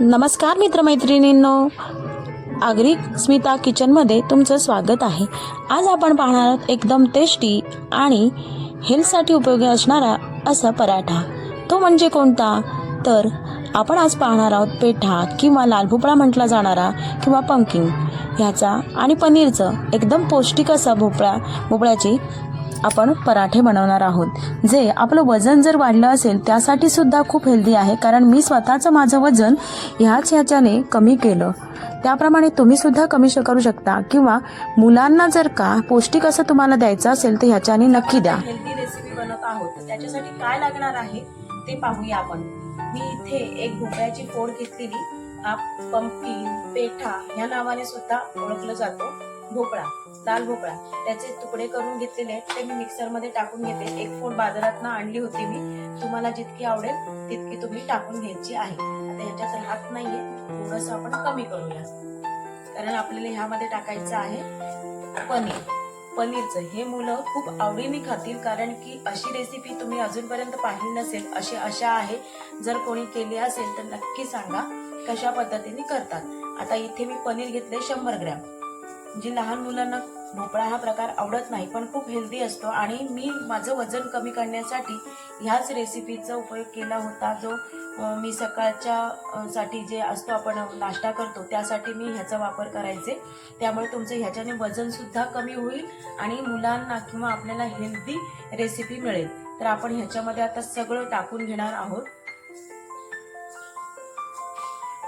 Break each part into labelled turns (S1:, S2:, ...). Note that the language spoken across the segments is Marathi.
S1: नमस्कार मित्रमैत्रिणींनो. आगरी स्मिता किचनमध्ये तुमचं स्वागत आहे. आज आपण पाहणार आहोत एकदम टेस्टी आणि हेल्थसाठी उपयोगी असणारा असा पराठा. तो म्हणजे कोणता? तर आपण आज पाहणार आहोत पेठा किंवा लाल भोपळा म्हटला जाणारा किंवा पंकिंग. ह्याचा आणि पनीरचं एकदम पौष्टिक असा भोपळा भोपळ्याची आपण पराठे बनवणार आहोत. जे आपलं वजन जर वाढलं असेल त्यासाठी सुद्धा खूप हेल्दी आहे. कारण मी स्वतःचं माझं वजन ह्याच ह्याच्याने कमी केलं. त्याप्रमाणे तुम्ही सुद्धा कमी श- करू शकता. किंवा मुलांना जर का पौष्टिक असं तुम्हाला द्यायचं असेल तर ह्याच्याने नक्की द्या. हेल्दी रेसिपी बनवत आहोत. त्याच्यासाठी काय लागणार आहे ते पाहूया आपण. मी इथे एक भोपळ्याची फोड घेतलेली. हा पंपकिन पेठा ह्या नावाने सुद्धा ओळखलं जातो. भोपळा. लाल भोपळा. त्याचे तुकडे करून घेतलेले आहेत ते मी मिक्सरमध्ये टाकून घेते. एक फोड बाजारात आणली होती मी. तुम्हाला जितकी आवडेल तितकी तुम्ही टाकून घ्यायची आहे. आता ह्याच्यात राहत नाहीये. थोडस आपण कमी करूया. कारण आपल्याला ह्यामध्ये टाकायचं आहे पनीर. पनीरचं हे मुलं खूप आवडीने खातील कारण की अशी रेसिपी तुम्ही अजूनपर्यंत पाहिली नसेल अशी आशा आहे. जर कोणी केली असेल तर नक्की सांगा कशा पद्धतीने करतात. आता इथे मी पनीर घेतले शंभर ग्रॅम. जी लहान मुलांना भोपळा हा प्रकार आवडत नाही पण खूप हेल्दी असतो. आणि मी माझं वजन कमी करण्यासाठी ह्याच रेसिपीचा उपयोग केला होता जो मी सकाळच्या साठी जे असतो आपण नाश्ता करतो त्यासाठी मी ह्याचा वापर करायचे. त्यामुळे तुमचं ह्याच्याने वजनसुद्धा कमी होईल आणि मुलांना किंवा आपल्याला हेल्दी रेसिपी मिळेल. तर आपण ह्याच्यामध्ये आता सगळं टाकून घेणार आहोत.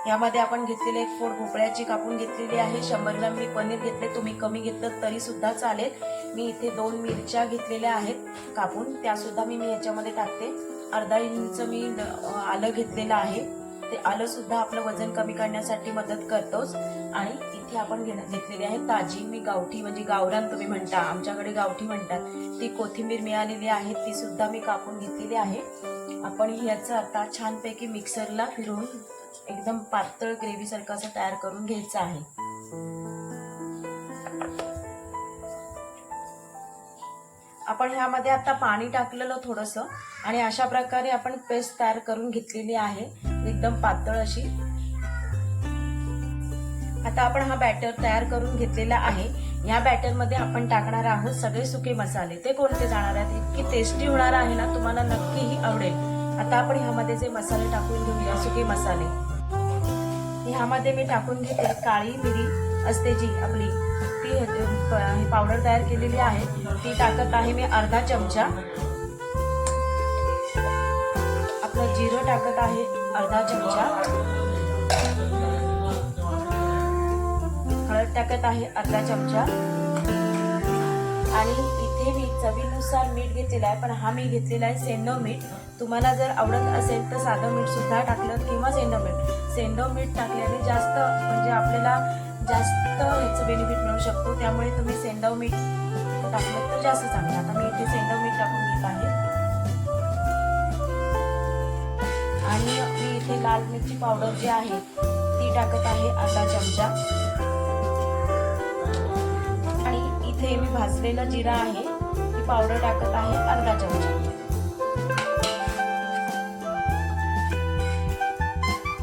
S1: यामध्ये आपण घेतलेले एक फोड भोपळ्याची कापून घेतलेली आहे शंभर ग्राम मी पनीर घेतले तुम्ही कमी घेतलं तरी सुद्धा चालेल. मी इथे दोन मिरच्या घेतलेल्या आहेत कापून त्या सुद्धा मी मी याच्यामध्ये टाकते. अर्धा इंच मी आलं घेतलेलं आहे. ते आलं सुद्धा आपलं वजन कमी करण्यासाठी मदत करतोच. आणि इथे आपण घेतलेली आहे ताजी मी गावठी म्हणजे गावरान तुम्ही म्हणता आमच्याकडे गावठी म्हणतात. ती कोथिंबीर मिळालेली आहे ती सुद्धा मी कापून घेतलेली आहे. आपण ह्याचं आता छानपैकी मिक्सरला फिरून एकदम पातळ ग्रेव्ही सारखं असं तयार करून घ्यायचं आहे. आपण ह्यामध्ये आता पाणी टाकलेलं थोडस आणि अशा प्रकारे आपण पेस्ट तयार करून घेतलेली आहे. एकदम पातळ अशी. आता आपण हा बॅटर तयार करून घेतलेला आहे. या बॅटरमध्ये आपण टाकणार आहोत सगळे सुके मसाले. ते कोणते जाणार आहेत? इतकी टेस्टी होणार आहे ना तुम्हाला नक्कीही आवडेल. आता आपण ह्यामध्ये जे मसाले टाकून घेऊया सुके मसाले. ह्यामध्ये मी टाकून घेते काळी मिरी असते जी आपली. ती प- पावडर तयार केलेली आहे. ती टाकत आहे मी अर्धा चमचा. आपलं जिरं टाकत आहे अर्धा चमचा. हळद टाकत आहे अर्धा चमचा. आणि चवीनुसार मीठ घेतलेलं आहे पण हा मी घेतलेला आहे सेंडो मीठ. तुम्हाला जर आवडत असेल तर साधं मीठ सुद्धा टाकलं किंवा सेंडो मीठ. सेंडो मीठ टाकल्याने जास्त म्हणजे आपल्याला जास्त याचं बेनिफिट मिळू शकतो. त्यामुळे तुम्ही सेंडो मीठ टाकलं तर जास्त चांगलं. आता मी इथे सेंडो मीठ टाकून घेत आहे. आणि मी इथे लाल मिरची पावडर जी आहे ती टाकत आहे अर्धा चमचा. आणि इथे मी भाजलेलं जिरा आहे. ती पावडर टाकत आहे अर्धा चमचा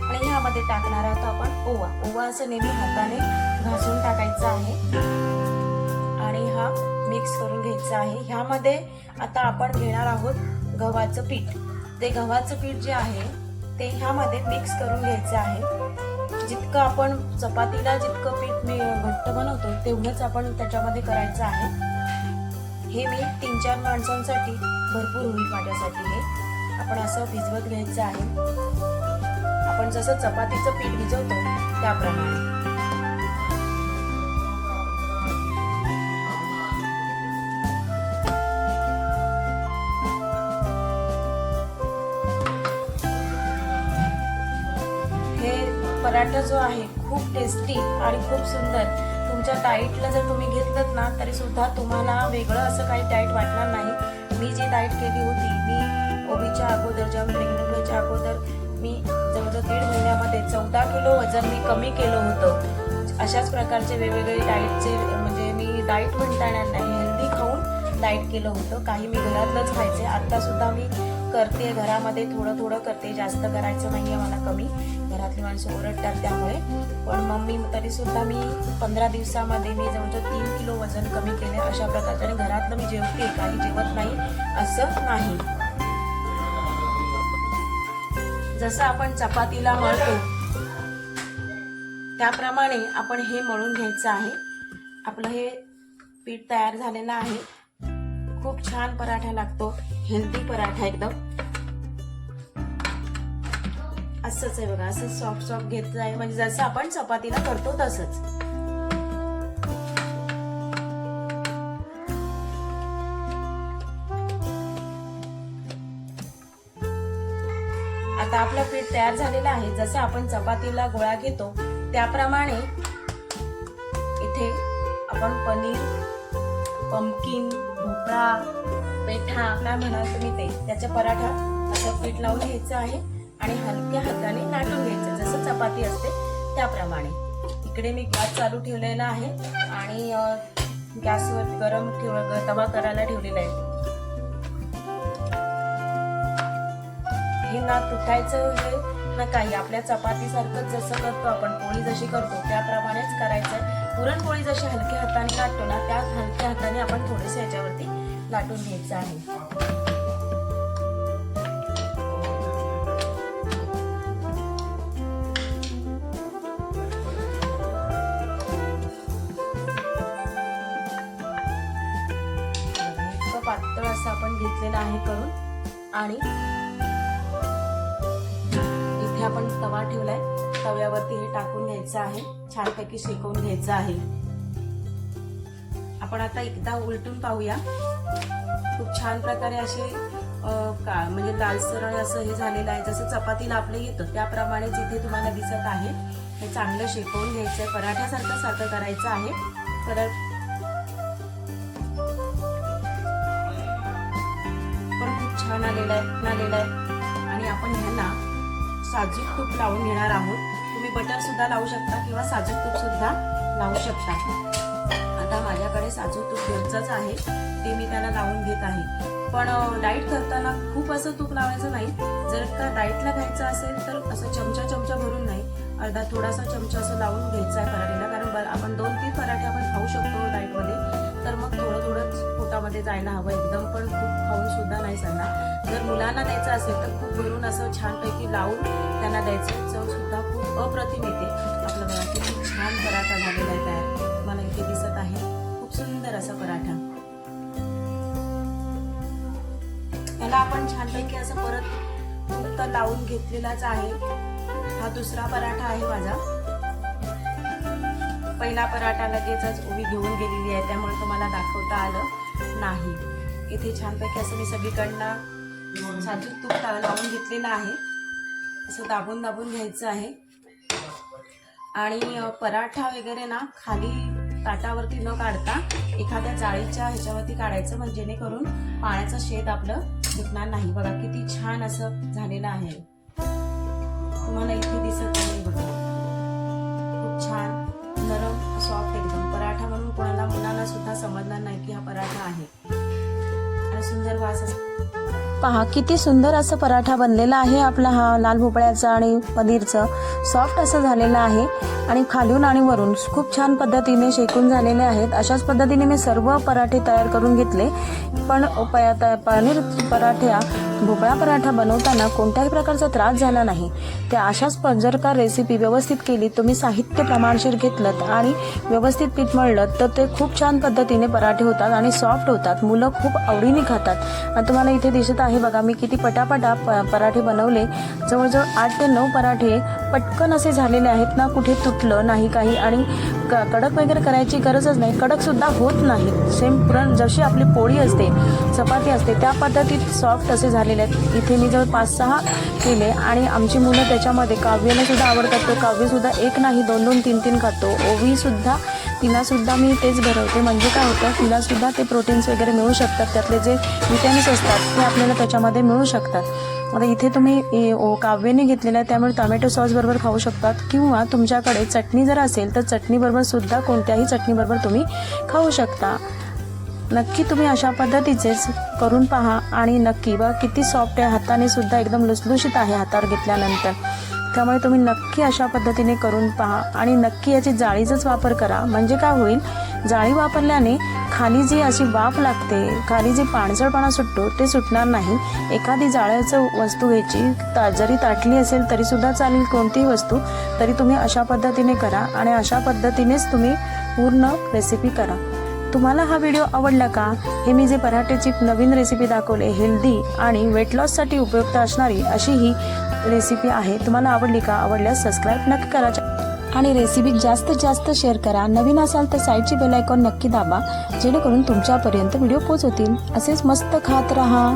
S1: आणि ह्यामध्ये टाकणार आहोत आपण ओवा. ओवा असं नेहमी हाताने घासून टाकायचं आहे. आणि हा मिक्स करून घ्यायचा आहे. ह्यामध्ये आता आपण घेणार आहोत गव्हाचं पीठ. ते गव्हाचं पीठ जे आहे ते ह्यामध्ये मिक्स करून घ्यायचं आहे. जितकं आपण चपातीला जितकं पीठ मी घट्ट बनवतो तेवढंच आपण त्याच्यामध्ये करायचं आहे. हे मी तीन चार माणसांसाठी भरपूर होईल माझ्यासाठी हे. आपण असं भिजवत घ्यायचं आहे. आपण जसं चपातीचं पीठ भिजवतो त्याप्रमाणे. हे पराठा जो आहे खूप टेस्टी आणि खूप सुंदर. तुमच्या डाईटला जर तुम्ही घेतलं ना तरी सुद्धा तुम्हाला वेगळं असं काही डाईट वाटणार नाही. मी जी डाईट केली होती मी ओबीच्या अगोदर जेव्हा प्रेग्नंट व्हायच्या अगोदर मी जवळजवळ दीड महिन्यामध्ये चौदा किलो वजन मी कमी केलं होतं. अशाच प्रकारचे वेगवेगळे डाईटचे म्हणजे मी डाईट म्हणता येणार नाही हेल्दी खाऊन डाईट केलं होतं. काही मी घरातलंच खायचे. आत्तासुद्धा मी करते. घरामध्ये थोडं थोडं करते. जास्त करायचं नाही आहे मला कमी. घरातली माणसं ओरडतात त्यामुळे. पण मम्मी तरी सुद्धा मी पंधरा दिवसामध्ये मी जवळजवळ तीन किलो वजन कमी केले अशा प्रकारचे आणि घरातलं मी जेवते काही जेवत नाही असं नाही. जसं आपण चपातीला मळतो त्याप्रमाणे आपण हे मळून घ्यायचं आहे. आपलं हे पीठ तयार झालेलं आहे. खूप छान पराठा लागतो हेल्दी पराठा एकदम. असंच आहे बघा असं सॉफ्ट सॉफ्ट घेतलं आहे म्हणजे जसं आपण चपातीला करतो तसंच. आता आपलं पीठ तयार झालेलं आहे. जसं आपण चपातीला गोळा घेतो त्याप्रमाणे इथे आपण पनीर पंपकिन भोपळा पेठा काय म्हणाल तुम्ही ते त्याचा पराठा असं पीठ लावून घ्यायचं आहे. आणि हलक्या हाताने लाटून घ्यायचं. जसं चपाती असते त्याप्रमाणे. इकडे मी गॅस चालू ठेवलेला आहे आणि गॅसवर गरम ठेव ग- तवा करायला ठेवलेला आहे. हे ना तुटायचं हे ना काही. आपल्या चपातीसारखंच जसं करतो आपण पोळी जशी करतो त्याप्रमाणेच करायचं पुरणपोळी जशी हलक्या हाताने लाटतो ना त्या हलक्या हाताने आपण थोडेसे याच्यावरती लाटून घ्यायचं आहे. घेतलेला आहे करून. आणि इथे आपण तवा ठेवलाय. तव्यावरती हे टाकून घ्यायचं आहे. छानपैकी शेकवून घ्यायचं आहे. आपण आता एकदा उलटून पाहूया. खूप छान प्रकारे असे का म्हणजे लालसर असं हे झालेलं आहे. जसं चपातीला आपलं येतं त्याप्रमाणे जिथे तुम्हाला दिसत आहे हे चांगलं शेकवून घ्यायचं आहे पराठ्यासारखं सारखं करायचं आहे. परत पण खूप आहे छान आलेला आहे आणि आपण ह्यांना साजूक तूप लावून घेणार आहोत. तुम्ही बटर सुद्धा लावू शकता किंवा साजूक तूप सुद्धा लावू शकता. आता माझ्याकडे साजूक तूप घरचंच आहे. ते मी त्याला लावून घेत आहे. पण डाईट करताना खूप असं तूप लावायचं नाही. जर का डाईटला घ्यायचं असेल तर असं चमचा चमचा भरून नाही. अर्धा थोडासा चमचा असं लावून घ्यायचा आहे पराठीला. कारण आपण दोन तीन पराठे आपण खाऊ शकतो डाईटमध्ये तर मग थोडं थोडं पोटामध्ये जायला हवं एकदम पण खूप खाऊन सुद्धा नाही चालणार. जर मुलांना द्यायचं असेल तर खूप भरून असं छानपैकी लावून त्यांना द्यायचं. चव सुद्धा खूप अप्रतिम येते. आपलं बघा किती छान पराठा झालेला आहे तयार. मला इथे दिसत आहे खूप सुंदर असा पराठा. त्याला आपण छानपैकी असं परत फक्त लावून घेतलेलाच आहे. हा दुसरा पराठा आहे माझा. पहिला पराठा लगेचच उभी घेऊन गेलेली आहे त्यामुळे तुम्हाला दाखवता आलं नाही. इथे छानपैकी असं मी सगळीकडनं साजूक तूप लावून घेतलेलं आहे. असं दाबून दाबून घ्यायचं आहे. आणि पराठा वगैरे ना खाली ताटावरती न काढता एखाद्या जाळीच्या ह्याच्यावरती काढायचं म्हणजे जेणेकरून पाण्याचं शेत आपलं सुटणार नाही. बघा किती छान असं झालेलं आहे. तुम्हाला इथे दिसत नाही बघा. खूप छान नरम सॉफ्ट एकदम. पराठा म्हणून कोणाला मुलांना सुद्धा समजणार नाही की हा पराठा आहे. आणि सुंदर वास
S2: पहा किती सुंदर असं पराठा बनलेला आहे आपला हा लाल भोपळ्याचा आणि पनीरचं. सॉफ्ट असं झालेलं आहे आणि खालून आणि वरून खूप छान पद्धतीने शेकून झालेले आहेत. अशाच पद्धतीने मी सर्व पराठे तयार करून घेतले. पण प- पनीर पराठ्या भोपळा पराठा बनवताना कोणत्याही प्रकारचा त्रास झाला नाही. त्या अशाच पंजरकार जर का रेसिपी व्यवस्थित केली तुम्ही साहित्य प्रमाणशीर घेतलं आणि व्यवस्थित पीठ मळलं तर ते खूप छान पद्धतीने पराठे होतात आणि सॉफ्ट होतात. मुलं खूप आवडीने खातात. आणि तुम्हाला इथे दिसत आहे बघा मी किती पटापटा प पराठे बनवले. जवळजवळ आठ ते नऊ पराठे पटकन असे झालेले आहेत ना कुठे तुटलं नाही काही. आणि क- कडक वगैरे करायची गरजच नाही. कडक सुद्धा होत नाही. सेम पुरण जशी आपली पोळी असते चपाती असते त्या पद्धतीत सॉफ्ट असे झालेले आहेत. इथे मी जवळ पाच सहा केले आणि आमची मुलं त्याच्यामध्ये काव्याला सुद्धा आवडतात. तो काव्यसुद्धा एक नाही दोन दोन तीन तीन खातो. ओवी सुद्धा तिला सुद्धा मी तेच भरवते म्हणजे काय होतं तिला सुद्धा ते प्रोटीन्स वगैरे मिळू शकतात. त्यातले जे विटॅमिन्स असतात ते आपल्याला त्याच्यामध्ये मिळू शकतात. आता इथे तुम्ही ए, ओ, काव्याने घेतलेलं आहे त्यामुळे टोमॅटो सॉस बरोबर खाऊ शकतात. किंवा तुमच्याकडे चटणी जर असेल तर चटणीबरोबर सुद्धा कोणत्याही चटणीबरोबर तुम्ही खाऊ शकता.
S1: नक्की तुम्ही अशा पद्धतीचेच करून पहा. आणि नक्की बघा किती सॉफ्ट आहे. हाताने सुद्धा एकदम लुसलुशीत आहे हातावर घेतल्यानंतर. त्यामुळे तुम्ही नक्की अशा पद्धतीने करून पहा. आणि नक्की याची जाळीचाच वापर करा. म्हणजे काय होईल? जाळी वापरल्याने खाली जी अशी वाफ लागते खाली जी पाणसळपणा सुटतो ते सुटणार नाही. एखादी जाळ्याचं वस्तू घ्यायची ता जरी ताटली असेल तरी सुद्धा चालेल कोणतीही वस्तू तरी तुम्ही अशा पद्धतीने करा आणि अशा पद्धतीनेच तुम्ही पूर्ण रेसिपी करा. तुम्हाला हा व्हिडिओ आवडला का? हे मी जे पराठेची नवीन रेसिपी दाखवले हेल्दी आणि वेट लॉससाठी उपयुक्त असणारी अशी ही रेसिपी आहे. तुम्हाला आवडली का? आवडल्यास सबस्क्राईब नक्की करा.
S3: आणि रेसिपी जास्तीत जास्त शेअर करा. नवीन असाल तर साईडची बेल आयकॉन नक्की दाबा जेणेकरून तुमच्यापर्यंत व्हिडिओ पोहोचवतील असेच मस्त खात राहा.